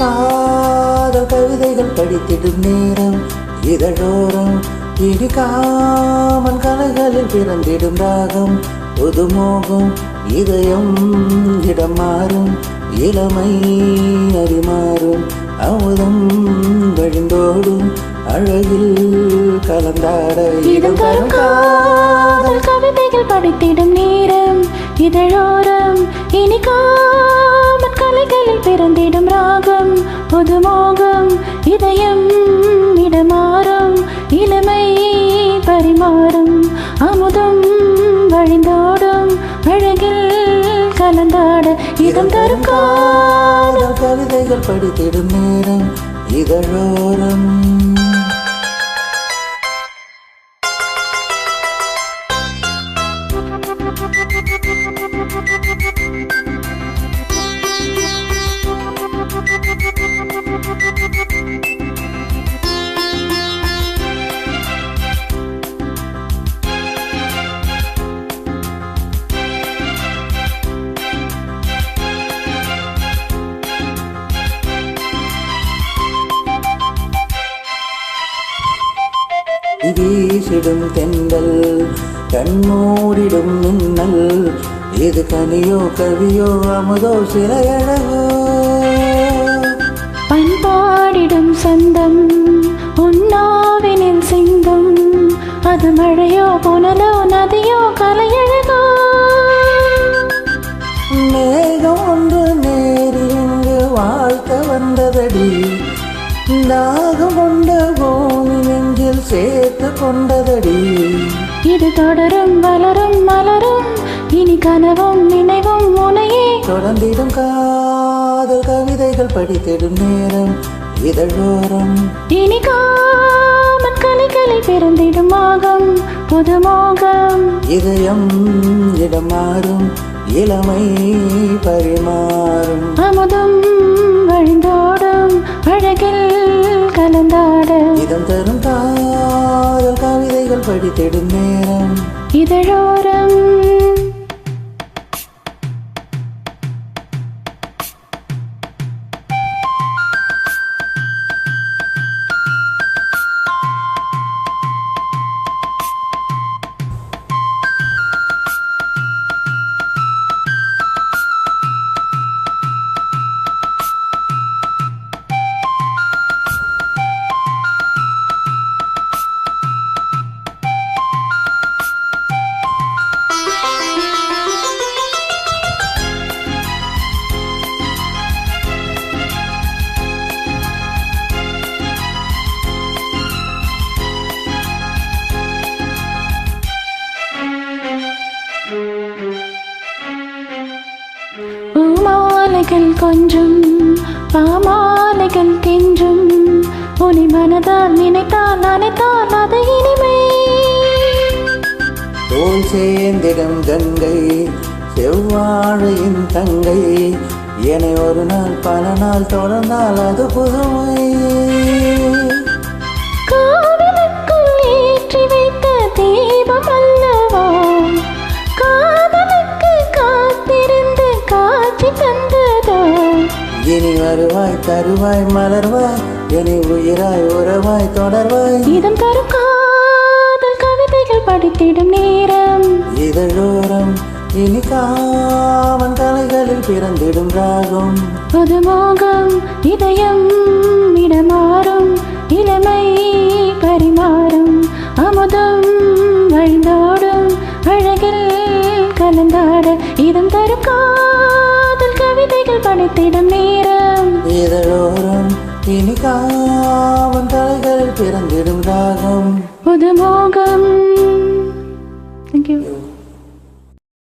காதல் கவிதைகள் படித்திடும் நேரம் இதழோரம் இடிக்காமன் கலைகளில் பிறந்திடும் ராகம் புதுமோகம் இதயம் இடம் மாறும் இளமை அறிமாறும் அமுதம் வழிந்தோடும் அழகில் கலந்தாட இதம் தரும் காதல் கவிதைகள் படித்திடும் நேரம் இதழோரம் இனிக்காமற் கலைகளில் பிறந்திடும் ராகம். புதுமோகம் இதயம் இடமாறும் இளமை பரிமாறும் அமுதம் வழிந்தோடும் அழகில் கலந்தாட இதம் தரும் கவிதைகள் படித்திடும் நேரம் இதழோரம். வீசிடும் தென்றல் கண்மூடிடும் மின்னல் இது கனியோ கவியோ அமுதோ சிலையழகோ. பண்பாடிடும் சந்தம் உன்னாவினில் சிங்கம் அது மழையோ புனலோ நதியோ கலையழகோ. மேகம் ஒன்று நேரில் இங்கு வாழ்த்த வந்ததடி நாகம் கொண்ட பூமி நெஞ்சில் சேர்த்து கொண்டதடி. இது தொடரும் வளரும் மலரும். இனி கனவும் நினைவும் முனையே. தொடர்ந்திடும் காதல் கவிதைகள் படித்திடும் நேரம் இதழோரம் இனி காமன் கலைகளில் பிறந்திடும் மோகம் புது மோகம் இதயம் இடம் மாறும் இளமை பரிமாறும். கவிதைகள் படித்திடும் நேரம் பூமாலைகள் கொஞ்சம் பாமாலைகள் கெஞ்சும். உனி மனதால் நினைத்தால் நினைத்தால் அது இனிமை. தோல் சேர்ந்திடம் கங்கை செவ்வாழையின் தங்கை. என ஒரு நாள் பல நாள் தொடர்ந்தால் அது புதுமை. தருவாய் மலர்வாய் இனி உயிராய் உறவாய் தொடர்வாய். இதம் தரும் காதல் கவிதைகள் படித்திடும் நேரம். இதழோரம் இனி காவன் கலைகளில் பிறந்திடும் ராகம். புது மோகம் இதயம் இடமாறும் இளமை பரிமாறும். இனி காவன் தலைகள் பிறந்திடும் தாகம். புது